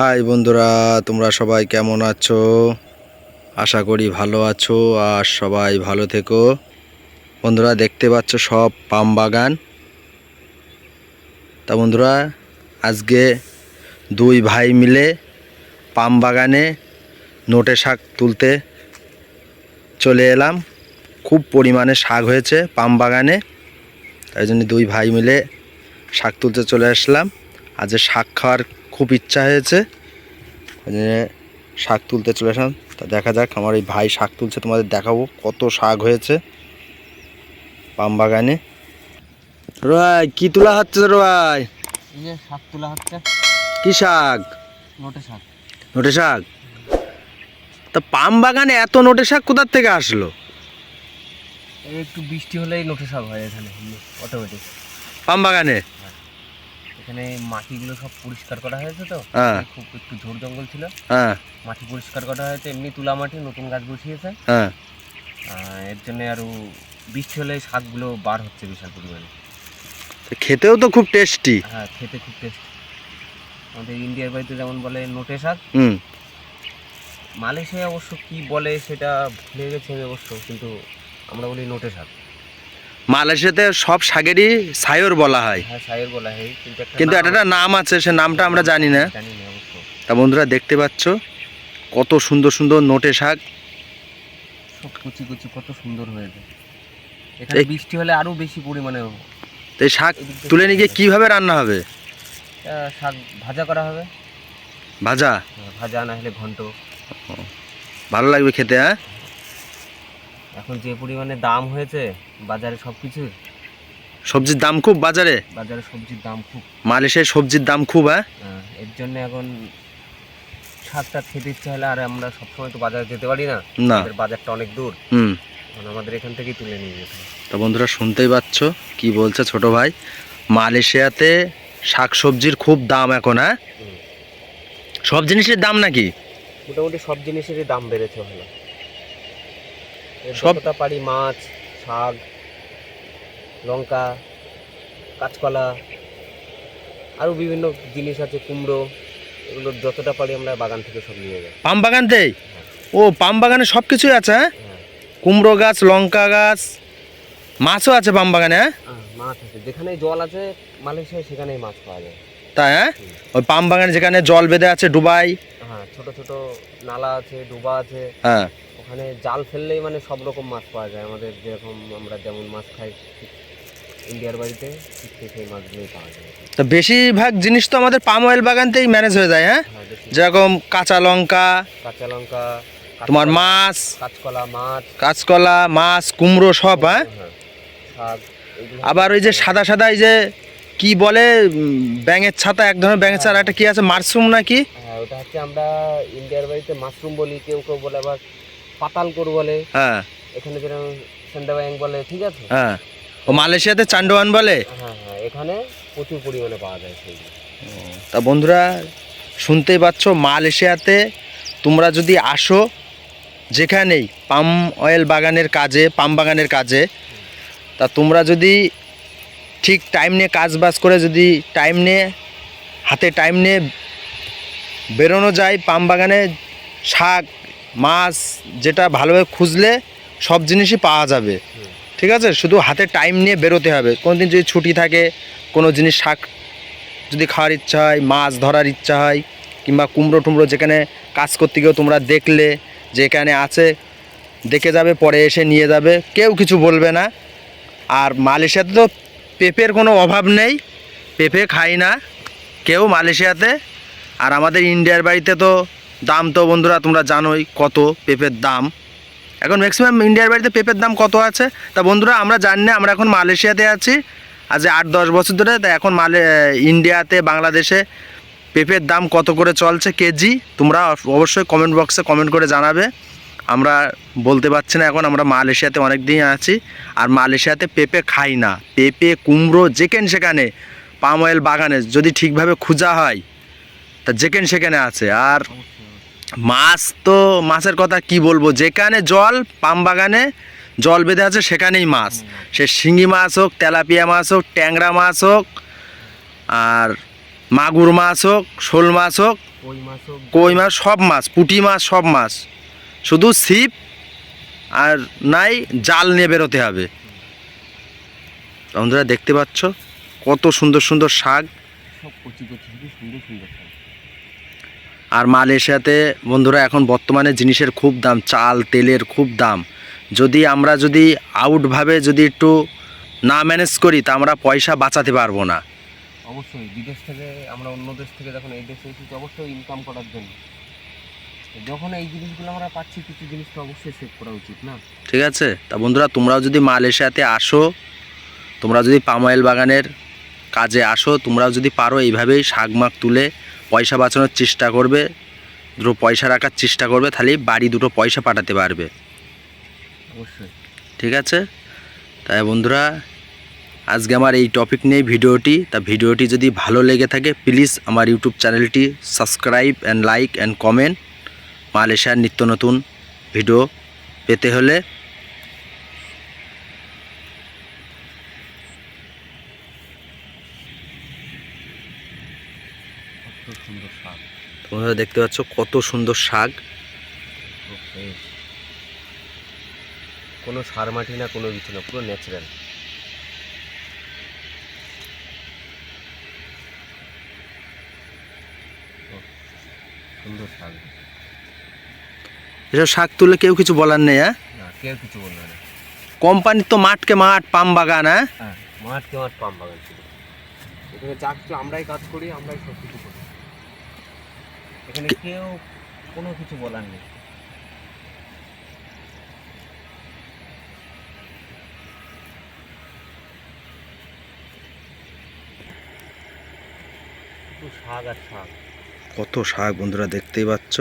High বন্ধুরা, তোমরা সবাই কেমন আছো? আশা করি ভালো আছো আর সবাই ভালো থেকো। বন্ধুরা, দেখতে পাচ্ছ সব পাম বাগান। তা বন্ধুরা, আজকে দুই ভাই মিলে পাম বাগানে নোটে শাক তুলতে চলে এলাম। খুব পরিমাণে শাক হয়েছে পাম বাগানে। তাই জন্য দুই ভাই মিলে শাক তুলতে চলে আসলাম। আজ শাক খাওয়ার খুব ইচ্ছা হয়েছে। শাক তুলতে চলে আসলাম। তা দেখা যাক আমার এই ভাই শাক তুলছে তোমাদের দেখাবো কত শাক হয়েছে পাম বাগানে। রয় কি তোলা হচ্ছে রয় শাক তোলা হচ্ছে। কি শাক? নোটে শাক। নোটে শাক? তা পাম বাগানে এত নোটে শাক কোথার থেকে আসলো? একটু বৃষ্টি হলেই নোটে শাক হয় এখানে অটোমেটিক। পাম বাগানে? এখানে মাটিগুলো সব পরিষ্কার করা হয়েছে তো। হ্যাঁ। খুব একটু ঝোড় জঙ্গল ছিল। হ্যাঁ। মাটি পরিষ্কার করা হয়েছে এমনি তুলা মাটি নতুন গাছ বসিয়েছে। হ্যাঁ। এর জন্য আরও বৃষ্টি হলে শাকগুলো বার হচ্ছে বিশাল পরিমাণে। খেতেও তো খুব টেস্টি হ্যাঁ খেতে খুব টেস্ট আমাদের ইন্ডিয়ার বাড়িতে যেমন বলে নোটে শাক। হুম। মালয়েশিয়া অবশ্য কি বলে সেটা ভুলে গেছে আমি অবশ্য কিন্তু আমরা বলি নোটে শাক। মালয়েশিয়াতে সব শাকেরই সায়র বলা হয়। হ্যাঁ কিন্তু একটা নাম আছে সে নামটা আমরা জানি না। তা বন্ধুরা দেখতে পাচ্ছ কত সুন্দর সুন্দর নোটে শাক। সব কুচি কুচি কত সুন্দর হয়েছে এখানে বৃষ্টি হলে আরও বেশি পরিমাণে হবে। তো এই শাক তুলে নিয়ে গিয়ে কীভাবে রান্না হবে? শাক ভাজা করা হবে। ভাজা? হ্যাঁ, ভাজা না হলে ঘন্ট। ভালো লাগবে খেতে হ্যাঁ? এখন যে পরিমাণে দাম হয়েছে বাজারে সব কিছুর সবজির দাম খুব বাজারে? বাজারে সবজির দাম খুব। মালয়েশিয়ায় সবজির দাম খুব হ্যাঁ? এর জন্য এখন শাকটা খেতে ইচ্ছে হলে আর আমরা সবসময় তো বাজারে যেতে পারি না। আমাদের বাজারটা অনেক দূর। হুম। আমাদের এখান থেকেই তুলে নিয়ে যেতে হয়। তা বন্ধুরা শুনতেই পাচ্ছ? কি বলছে ছোট ভাই? মালয়েশিয়াতে শাক সবজির খুব দাম এখন হ্যাঁ? সব জিনিসের দাম নাকি? মোটামুটি সব জিনিসেরই দাম বেড়েছে ভালো। সব- যতটা পারি মাছ শাক লঙ্কা কাঁচকলা আরও বিভিন্ন জিনিস আছে কুমড়ো এগুলো যতটা পারি আমরা বাগান থেকে সব নিয়ে যাই। পাম বাগানতেই ও পাম বাগানে সব কিছুই আছে হ্যাঁ? হ্যাঁ। কুমড়ো গাছ লঙ্কা গাছ মাছও আছে পাম বাগানে হ্যাঁ? মাছ আছে। যেখানে জল আছে মালয়েশিয়ায় সেখানেই মাছ পাওয়া যায়। তাই হ্যাঁ? ওই পাম বাগানে যেখানে জল বেঁধে আছে ডুবাই। হ্যাঁ ছোট ছোট নালা আছে ডোবা আছে। হ্যাঁ। ওখানে জাল ফেললেই মানে সব রকম মাছ পাওয়া যায়। আমাদের যেরকম আমরা যেমন মাছ খাই ইন্ডিয়ার বাড়িতে সেই মাছগুলোই পাওয়া যায়। তো বেশিরভাগ জিনিস তো আমাদের পাম অয়েল বাগানতেই ম্যানেজ হয়ে যায় হ্যাঁ? হ্যাঁ যেরকম কাঁচা লঙ্কা কাঁচা লঙ্কা তোমার মাছ কাঁচকলা মাছ। কাঁচকলা মাছ কুমড়ো সব হ্যাঁ? হ্যাঁ আবার ওই যে সাদা সাদা এই যে কি বলে ব্যাঙের ছাতা এক ধরনের ব্যাঙের ছাতা একটা কি আছে মাশরুম নাকি? হ্যাঁ ওটা হচ্ছে আমরা ইন্ডিয়ার বাড়িতে মাশরুম বলি কেউ কেউ বলে আবার পাতালকোর বলে হ্যাঁ। এখানে যেরকম সেন্ডাওয়াং বলে ঠিক আছে? হ্যাঁ। ও মালয়েশিয়াতে চান্ডোয়ান বলে? হ্যাঁ হ্যাঁ এখানে প্রচুর পরিমাণে পাওয়া যায় সেইগুলো তা বন্ধুরা শুনতেই পাচ্ছ মালয়েশিয়াতে তোমরা যদি আসো যেখানেই পাম অয়েল বাগানের কাজে পাম বাগানের কাজে তা তোমরা যদি ঠিক টাইম নিয়ে কাজ বাজ করে যদি টাইম নিয়ে হাতে টাইম নিয়ে বেরোনো যায় পাম বাগানে শাক মাছ যেটা ভালোভাবে খুঁজলে সব জিনিসই পাওয়া যাবে। ঠিক আছে? শুধু হাতে টাইম নিয়ে বেরোতে হবে। কোনো দিন যদি ছুটি থাকে, কোনো জিনিস শাক যদি খাওয়ার ইচ্ছা হয়, মাছ ধরার ইচ্ছা হয়, কিংবা কুমড়ো টুমড়ো যেখানে কাজ করতে গিয়েও তোমরা দেখলে যে এখানে আছে, দেখে যাবে, পরে এসে নিয়ে যাবে, কেউ কিছু বলবে না। আর মালয়েশিয়াতে তো পেঁপের কোনো অভাব নেই। পেঁপে খাই না, কেউ মালয়েশিয়াতে। আর আমাদের ইন্ডিয়ার বাড়িতে তো দাম তো বন্ধুরা তোমরা জানোই কত পেঁপের দাম। এখন ম্যাক্সিমাম ইন্ডিয়ার বাড়িতে পেঁপের দাম কত আছে? তা বন্ধুরা আমরা জানি না, আমরা এখন মালয়েশিয়াতে আছি। আজ আট দশ বছর ধরে তা এখন মালে ইন্ডিয়াতে বাংলাদেশে পেঁপের দাম কত করে চলছে কেজি? তোমরা অবশ্যই কমেন্ট বক্সে কমেন্ট করে জানাবে। আমরা বলতে পারছি না এখন, আমরা মালয়েশিয়াতে অনেক দিন আছি। আর মালয়েশিয়াতে পেঁপে খাই না। পেঁপে, কুমড়ো যেখানে সেখানে, পাম অয়েল বাগানে যদি ঠিকভাবে খোঁজা হয়, তা যেখানে সেখানে আছে? আর মাছ তো মাছের কথা কি বলব? যেখানে জল পাম বাগানে জল বেঁধে আছে সেখানেই মাছ। সে শিঙি মাছ হোক তেলাপিয়া মাছ হোক ট্যাংরা মাছ হোক আর মাগুর মাছ হোক শোল মাছ হোক কই মাছ হোক কই মাছ সব মাছ পুটি মাছ সব মাছ। শুধু ছিপ আর নাই জাল নিয়ে বেরোতে হবে। বন্ধুরা দেখতে পাচ্ছ? কত সুন্দর সুন্দর শাক। সব কচি কচি সুন্দর সুন্দর। শাক। আর মালয়েশিয়াতে বন্ধুরা এখন বর্তমানে জিনিসের খুব দাম চাল তেলের খুব দাম। যদি আমরা যদি আউটভাবে যদি একটু না ম্যানেজ করি তা আমরা পয়সা বাঁচাতে পারব না। অবশ্যই বিদেশ থেকে আমরা অন্য দেশ থেকে যখন এই দেশে এসেছি অবশ্যই ইনকাম করার জন্য। যখন এই জিনিসগুলো আমরা পাচ্ছি কিছু জিনিস তো অবশ্যই সেভ করা উচিত না? ঠিক আছে? তা বন্ধুরা তোমরাও যদি মালয়েশিয়াতে আসো তোমরা যদি পাম অয়েল বাগানের কাজে আসো তোমরাও যদি পারো এইভাবেই শাক তুলে পয়সা বাঁচানোর চেষ্টা করবে দুটো পয়সা রাখার চেষ্টা করবে তাহলে বাড়ি দুটো পয়সা পাঠাতে পারবে। অবশ্যই। ঠিক আছে? তাই বন্ধুরা আজকে আমার এই টপিক নিয়ে ভিডিওটি তা ভিডিওটি যদি ভালো লেগে থাকে প্লিজ আমার ইউটিউব চ্যানেলটি subscribe and like and comment মালয়েশিয়ার নিত্য নতুন ভিডিও পেতে হলে কত সুন্দর শাক তোমরা দেখতে পাচ্ছ কত সুন্দর শাক। কোনো সার মাটি না কোনো কিছু না পুরো ন্যাচারাল সুন্দর শাক। এসব শাক তুলে কেউ কিছু বলার নেই হ্যাঁ? কেউ কিছু বলবে না কোম্পানির তো মাঠকে মাঠ পাম বাগান হ্যাঁ? হ্যাঁ মাঠকে মাঠ পাম বাগান ছিল। এখানে যা কিছু আমরাই কাজ করি আমরাই সব কিছু করি। এখানে কেউ কোনো কিছু বলার নেই। শাক আর শাক। কত শাক বন্ধুরা দেখতেই পাচ্ছ।